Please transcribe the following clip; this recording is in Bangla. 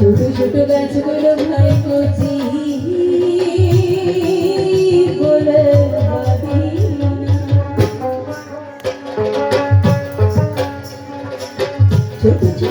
ছোট ছোট গাছগুলো ভাই কচি বলে ছোট ছোট